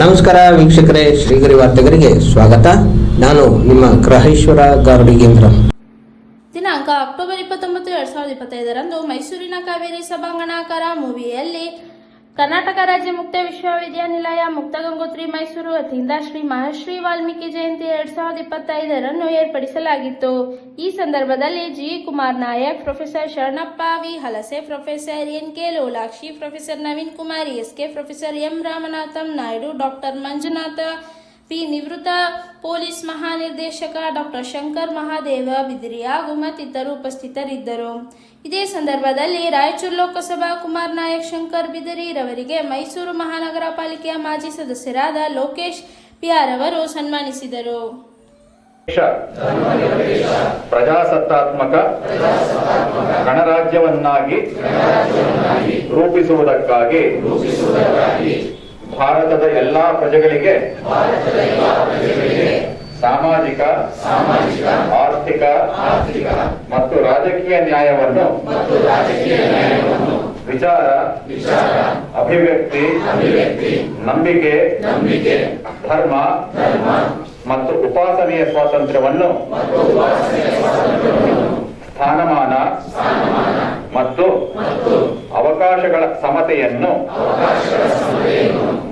ನಮಸ್ಕಾರ ವೀಕ್ಷಕರೇ, ಶ್ರೀಗರಿ ವಾರ್ತೆಗರಿಗೆ ಸ್ವಾಗತ. ನಾನು ನಿಮ್ಮ ಗ್ರಹೇಶ್ವರ ಗಾರ್ಡಿಗೇಂದ್ರ ದಿನಾಂಕ ಅಕ್ಟೋಬರ್ ಇಪ್ಪತ್ತೊಂಬತ್ತು, ಎರಡ್ ಸಾವಿರದ ಇಪ್ಪತ್ತೈದರಂದು ಮೈಸೂರಿನ ಕಾವೇರಿ ಸಭಾಂಗಣಾಕಾರ ಮೂವಿಯಲ್ಲಿ ಕರ್ನಾಟಕ ರಾಜ್ಯ ಮುಕ್ತ ವಿಶ್ವವಿದ್ಯಾನಿಲಯ ಮುಕ್ತ ಗಂಗೋತ್ರಿ ಮೈಸೂರು ವತಿಯಿಂದ ಶ್ರೀ ಮಹರ್ಷಿ ವಾಲ್ಮೀಕಿ ಜಯಂತಿ ಎರಡ್ ಸಾವಿರದ ಇಪ್ಪತ್ತೈದರನ್ನು ಏರ್ಪಡಿಸಲಾಗಿತ್ತು. ಈ ಸಂದರ್ಭದಲ್ಲಿ G. Kumar Naik, professor Sharanappa V. Halase, professor N. K. Lolakshi, professor Naveen Kumar, S. K. Professor M. Ramanatham Naidu, doctor Manjunatha P ನಿವೃತ್ತ ಪೊಲೀಸ್ ಮಹಾನಿರ್ದೇಶಕ ಡಾಕ್ಟರ್ ಶಂಕರ್ ಮಹಾದೇವ ಬಿದಿರಿ ಹಾಗೂ ಮತ್ತಿತರರು ಉಪಸ್ಥಿತರಿದ್ದರು. ಇದೇ ಸಂದರ್ಭದಲ್ಲಿ ರಾಯಚೂರು ಲೋಕಸಭಾ ಕುಮಾರ್ ನಾಯಕ್ ಶಂಕರ್ ಬಿದಿರಿ ರವರಿಗೆ ಮೈಸೂರು ಮಹಾನಗರ ಪಾಲಿಕೆಯ ಮಾಜಿ ಸದಸ್ಯರಾದ ಲೋಕೇಶ್ ಪಿಆರ್ ಅವರು ಸನ್ಮಾನಿಸಿದರು. ಪ್ರಜಾಸತ್ತಾತ್ಮಕ, ಗಣರಾಜ್ಯವನ್ನಾಗಿ ರೂಪಿಸುವುದಕ್ಕಾಗಿ ಭಾರತದ ಎಲ್ಲಾ ಪ್ರಜೆಗಳಿಗೆ ಸಾಮಾಜಿಕ, ಆರ್ಥಿಕ ಮತ್ತು ರಾಜಕೀಯ ನ್ಯಾಯವನ್ನು ವಿಚಾರ, ಅಭಿವ್ಯಕ್ತಿ, ನಂಬಿಕೆ, ಧರ್ಮ ಮತ್ತು ಉಪಾಸನೆಯ ಸ್ವಾತಂತ್ರ್ಯವನ್ನು ಸ್ಥಾನಮಾನ ಮತ್ತು ಅವಕಾಶಗಳ ಸಮತೆಯನ್ನು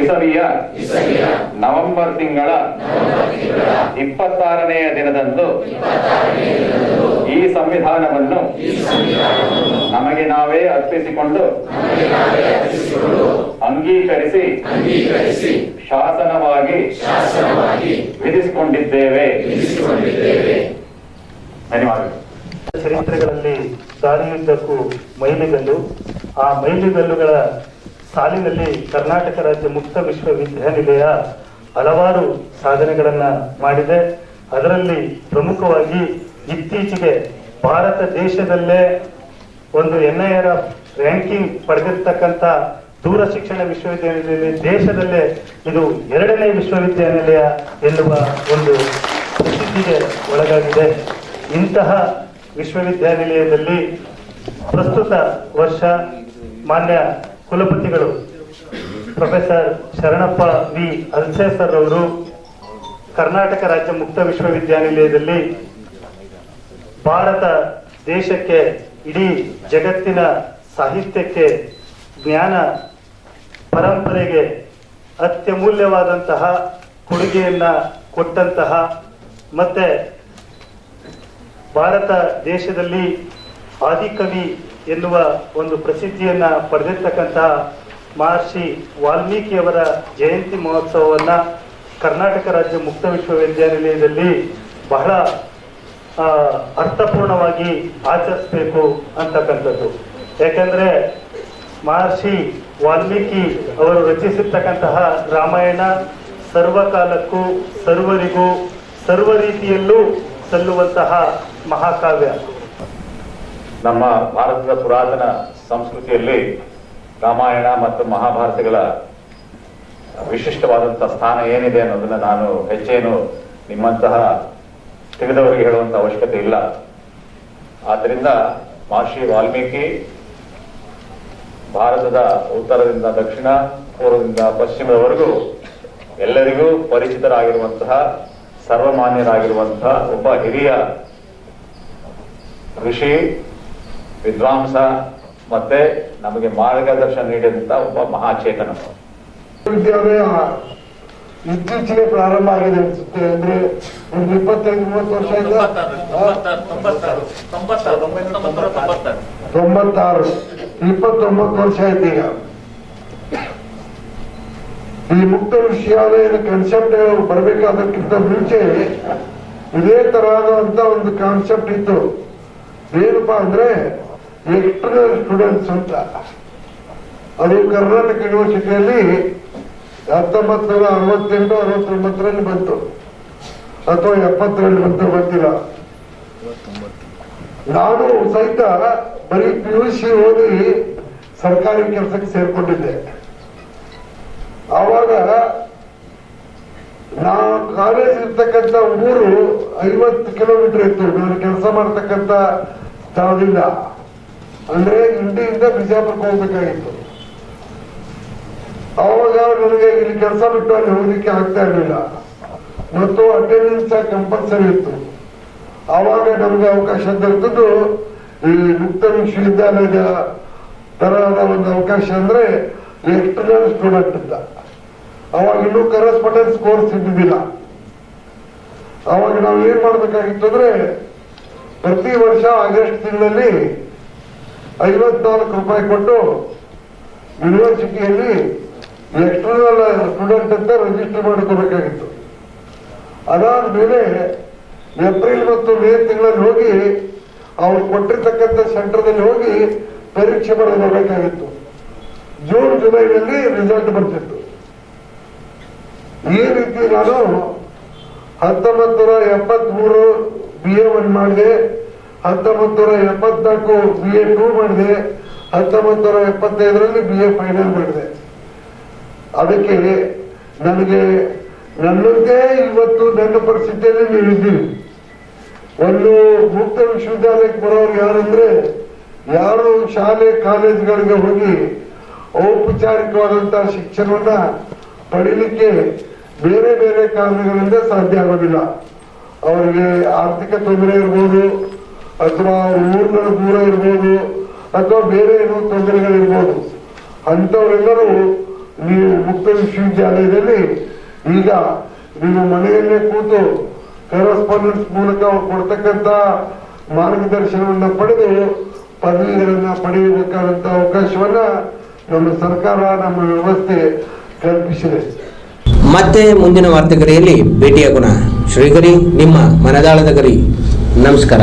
ಇಸವಿಯ ನವೆಂಬರ್ ತಿಂಗಳ ಇಪ್ಪತ್ತಾರನೆಯ ದಿನದಂದು ಈ ಸಂವಿಧಾನವನ್ನು ನಮಗೆ ನಾವೇ ಅರ್ಪಿಸಿಕೊಂಡು ಅಂಗೀಕರಿಸಿ ಶಾಸನವಾಗಿ ವಿಧಿಸಿಕೊಂಡಿದ್ದೇವೆ. ಧನ್ಯವಾದಗಳು. ಚರಿತ್ರೆಗಳಲ್ಲಿ ಸಾರಿಯುದ್ದಕ್ಕೂ ಮೈಲಿಗಲ್ಲು. ಆ ಮೈಲಿಗಲ್ಲುಗಳ ಸಾಲಿನಲ್ಲಿ ಕರ್ನಾಟಕ ರಾಜ್ಯ ಮುಕ್ತ ವಿಶ್ವವಿದ್ಯಾನಿಲಯ ಹಲವಾರು ಸಾಧನೆಗಳನ್ನು ಮಾಡಿದೆ. ಅದರಲ್ಲಿ ಪ್ರಮುಖವಾಗಿ ಇತ್ತೀಚೆಗೆ ಭಾರತ ದೇಶದಲ್ಲೇ ಒಂದು N I R F ranking ಪಡೆದಿರ್ತಕ್ಕಂಥ ದೂರ ಶಿಕ್ಷಣ ವಿಶ್ವವಿದ್ಯಾನಿಲಯದಲ್ಲಿ ದೇಶದಲ್ಲೇ ಇದು ಎರಡನೇ ವಿಶ್ವವಿದ್ಯಾನಿಲಯ ಎನ್ನುವ ಒಂದು ಪ್ರಸಿದ್ಧಿಗೆ ಒಳಗಾಗಿದೆ. ಇಂತಹ ವಿಶ್ವವಿದ್ಯಾನಿಲಯದಲ್ಲಿ ಪ್ರಸ್ತುತ ವರ್ಷ ಮಾನ್ಯ ಕುಲಪತಿಗಳು. Professor Sharanappa V. Halase sir ಅವರು ಕರ್ನಾಟಕ ರಾಜ್ಯ ಮುಕ್ತ ವಿಶ್ವವಿದ್ಯಾನಿಲಯದಲ್ಲಿ ಭಾರತ ದೇಶಕ್ಕೆ ಇಡೀ ಜಗತ್ತಿನ ಸಾಹಿತ್ಯಕ್ಕೆ ಜ್ಞಾನ ಪರಂಪರೆಗೆ ಅತ್ಯಮೂಲ್ಯವಾದಂತಹ ಕೊಡುಗೆಯನ್ನ ಕೊಟ್ಟಂತಹ ಮತ್ತೆ ಭಾರತ ದೇಶದಲ್ಲಿ ಆದಿಕವಿ ಎನ್ನುವ ಒಂದು ಪ್ರಸಿದ್ಧಿಯನ್ನ ಪಡೆದಿರ್ತಕ್ಕಂತಹ ಮಹರ್ಷಿ ವಾಲ್ಮೀಕಿಯವರ ಜಯಂತಿ ಮಹೋತ್ಸವವನ್ನ ಕರ್ನಾಟಕ ರಾಜ್ಯ ಮುಕ್ತ ವಿಶ್ವವಿದ್ಯಾನಿಲಯದಲ್ಲಿ ಬಹಳ ಅರ್ಥಪೂರ್ಣವಾಗಿ ಆಚರಿಸಬೇಕು ಅಂತಕ್ಕಂಥದ್ದು. ಯಾಕಂದ್ರೆ ಮಹರ್ಷಿ ವಾಲ್ಮೀಕಿ ಅವರು ರಚಿಸಿರ್ತಕ್ಕಂತಹ ರಾಮಾಯಣ ಸರ್ವಕಾಲಕ್ಕೂ, ಸರ್ವರಿಗೂ, ಸರ್ವ ರೀತಿಯಲ್ಲೂ ಸಲ್ಲುವಂತಹ ಮಹಾಕಾವ್ಯ. ನಮ್ಮ ಭಾರತದ ಪುರಾತನ ಸಂಸ್ಕೃತಿಯಲ್ಲಿ ರಾಮಾಯಣ ಮತ್ತು ಮಹಾಭಾರತಗಳ ವಿಶಿಷ್ಟವಾದಂತಹ ಸ್ಥಾನ ಏನಿದೆ ಅನ್ನೋದನ್ನ ನಾನು ಹೆಚ್ಚೇನು ನಿಮ್ಮಂತಹ ತಿಳಿದವರಿಗೆ ಹೇಳುವಂತ ಅವಶ್ಯಕತೆ ಇಲ್ಲ. ಆದ್ದರಿಂದ ಮಹರ್ಷಿ ವಾಲ್ಮೀಕಿ ಭಾರತದ ಉತ್ತರದಿಂದ ದಕ್ಷಿಣ, ಪೂರ್ವದಿಂದ ಪಶ್ಚಿಮದವರೆಗೂ ಎಲ್ಲರಿಗೂ ಪರಿಚಿತರಾಗಿರುವಂತಹ, ಸರ್ವಮಾನ್ಯರಾಗಿರುವಂತಹ ಒಬ್ಬ ಹಿರಿಯ ಋಷಿ ವಿದ್ವಾಂಸ ಮತ್ತೆ ನಮಗೆ ಮಾರ್ಗದರ್ಶನ ನೀಡಿದಂತ ಒಬ್ಬ ಮಹಾಚೇತನ ವಿದ್ಯಾಲಯ ಇತ್ತೀಚೆಗೆ ಪ್ರಾರಂಭ ಆಗಿದೆ ಅನ್ಸುತ್ತೆ. ಅಂದ್ರೆ ಒಂದು ಇಪ್ಪತ್ತೈದು, ಮೂವತ್ತು ವರ್ಷ ಆಯ್ತಾ? ತೊಂಬತ್ತಾರು. ಇಪ್ಪತ್ತೊಂಬತ್ತು ವರ್ಷ ಆಯ್ತು ಈಗ. ಈ ಮುಕ್ತ ವಿಶ್ವವಿದ್ಯಾಲಯದ ಕಾನ್ಸೆಪ್ಟ್ ಬರಬೇಕಾದಕ್ಕಿಂತ ಮುಂಚೆ ಇದೇ ತರಹದಂತ ಒಂದು ಕಾನ್ಸೆಪ್ಟ್ ಇತ್ತು. ಏನಪ್ಪಾ ಅಂದ್ರೆ ಎಕ್ಸ್ಟರ್ನಲ್ ಸ್ಟೂಡೆಂಟ್ಸ್ ಅಂತ. ಅದು ಕರ್ನಾಟಕ ಯೂನಿವರ್ಸಿಟಿಯಲ್ಲಿ ಹತ್ತೊಂಬತ್ತು ನೂರ ಅರವತ್ತೆಂಟು, ಅರವತ್ತೊಂಬತ್ತರಲ್ಲಿ ಬಂತು. ಅಥವಾ ಎಪ್ಪತ್ತರಲ್ಲಿ ಬಂತು ಗೊತ್ತಿಲ್ಲ. ನಾನು ಸಹಿತ ಬರೀ ಪಿ ಯು ಸಿ ಓದಿ ಸರ್ಕಾರಿ ಕೆಲಸಕ್ಕೆ ಸೇರ್ಕೊಂಡಿದ್ದೆ. ಆವಾಗ ನಾ ಕಾಲೇಜ್ ಇರ್ತಕ್ಕಂಥ ಊರು ಐವತ್ತು ಕಿಲೋಮೀಟರ್ ಇತ್ತು. ನಾನು ಕೆಲಸ ಮಾಡ್ತಕ್ಕಂಥ ಸ್ಥಳದಿಂದ. ಅಂದ್ರೆ ಇಂಡಿಯಿಂದ ಬಿಜಾಪುರಕ್ಕೆ ಹೋಗ್ಬೇಕಾಗಿತ್ತು. ಅವಾಗ ನನಗೆ ಇಲ್ಲಿ ಕೆಲಸ ಬಿಟ್ಟು ಅಲ್ಲಿ ಹೋಗ್ಲಿಕ್ಕೆ ಆಗ್ತಾ ಇರಲಿಲ್ಲ. ಮತ್ತು ಅಟೆಂಡೆನ್ಸ್ ಕಂಪಲ್ಸರಿ ಇತ್ತು. ಆವಾಗ ನಮ್ಗೆ ಅವಕಾಶ ದೊರೆತದ್ದು ಈ ಮುಕ್ತ ವಿಶ್ವವಿದ್ಯಾಲಯದ ತರಹದ ಒಂದು ಅವಕಾಶ ಅಂದ್ರೆ ಎಕ್ಸ್ಟರ್ನಲ್ ಸ್ಟೂಡೆಂಟ್ ಅಂತ. ಅವಾಗ ಇನ್ನೂ ಕರೆಸ್ಪಾಂಡೆನ್ಸ್ ಕೋರ್ಸ್ ಇದ್ದಿದ್ದಿಲ್ಲ. ಅವಾಗ ನಾವು ಏನ್ ಮಾಡ್ಬೇಕಾಗಿತ್ತು ಅಂದ್ರೆ ಪ್ರತಿ ವರ್ಷ ಆಗಸ್ಟ್ ತಿಂಗಳಲ್ಲಿ ಐವತ್ನಾಲ್ಕು ರೂಪಾಯಿ ಕೊಟ್ಟು ಯೂನಿವರ್ಸಿಟಿಯಲ್ಲಿ ಎಕ್ಸ್ಟರ್ನಲ್ ಸ್ಟೂಡೆಂಟ್ ಅಂತ ರಿಜಿಸ್ಟರ್ ಅದಾದ ಮೇಲೆ ಏಪ್ರಿಲ್ ಮತ್ತು ಮೇ ತಿಂಗಳಲ್ಲಿ ಹೋಗಿ ಅವ್ರು ಕೊಟ್ಟಿರ್ತಕ್ಕಂಥ ಸೆಂಟರ್ದಲ್ಲಿ ಹೋಗಿ ಪರೀಕ್ಷೆ ಬರಬೇಕಾಗಿತ್ತು. ಜೂನ್, ಜುಲೈನಲ್ಲಿ ರಿಸಲ್ಟ್ ಬರ್ತಿತ್ತು. ಈ ರೀತಿ ನಾನು ಹತ್ತೊಂಬತ್ತು ನೂರ ಎಪ್ಪತ್ಮೂರು ಬಿ ಎ ಒನ್ ಮಾಡಿದೆ. ಹತ್ತೊಂಬತ್ತು ನೂರ ಎಪ್ಪತ್ನಾಲ್ಕು ಬಿ ಎ ಟೂ ಮಾಡಿದೆ. ಹತ್ತೊಂಬತ್ತು ನೂರ ಎಪ್ಪತ್ತೈದರಲ್ಲಿ ಬಿ ಎ ಫೈನಲ್ ಮಾಡಿದೆ. ಅದಕ್ಕೆ ನನಗೆ ನನ್ನಂತೆ ಇವತ್ತು ನನ್ನ ಪರಿಸ್ಥಿತಿಯಲ್ಲಿ ನೀವು ಇದ್ದೀವಿ ಒಂದು ಮುಕ್ತ ವಿಶ್ವವಿದ್ಯಾಲಯಕ್ಕೆ ಬರೋರು ಯಾರಂದ್ರೆ ಯಾರು ಶಾಲೆ, ಕಾಲೇಜುಗಳಿಗೆ ಹೋಗಿ ಔಪಚಾರಿಕವಾದಂತಹ ಶಿಕ್ಷಣವನ್ನ ಪಡೀಲಿಕ್ಕೆ ಬೇರೆ ಬೇರೆ ಕಾರಣಗಳಿಂದ ಸಾಧ್ಯ ಆಗೋದಿಲ್ಲ. ಅವರಿಗೆ ಆರ್ಥಿಕ ತೊಂದರೆ ಇರ್ಬೋದು ಅಥವಾ ಊರ್ನ ದೂರ ಇರ್ಬೋದು ಅಥವಾ ಬೇರೆ ಏನೋ ತೊಂದರೆಗಳಿರ್ಬೋದು, ಅಂಥವರೆಲ್ಲರೂ ನೀವು ಮುಕ್ತ ವಿಶ್ವವಿದ್ಯಾಲಯದಲ್ಲಿ ಈಗ ನಿಮ್ಮ ಮನೆಯಲ್ಲೇ ಕೂತು ಕರೆಸ್ಪಾಂಡೆನ್ಸ್ ಮೂಲಕ ಅವ್ರು ಕೊಡ್ತಕ್ಕಂಥ ಮಾರ್ಗದರ್ಶನವನ್ನ ಪಡೆದು ಪದವಿಗಳನ್ನ ಪಡೆಯಬೇಕಾದಂತ ಅವಕಾಶವನ್ನ ನಮ್ಮ ಸರ್ಕಾರ, ನಮ್ಮ ವ್ಯವಸ್ಥೆ ಕಲ್ಪಿಸಿದೆ. ಮತ್ತೆ ಮುಂದಿನ ವಾರ್ತೆಗರಿಯಲ್ಲಿ ಭೇಟಿಯಾಗೋಣ. ಶ್ರೀಗರಿ ನಿಮ್ಮ ಮನದಾಳದ ಗರಿ. ನಮಸ್ಕಾರ.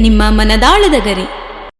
ನಿಮ್ಮ ಮನದಾಳದ ಗರಿ.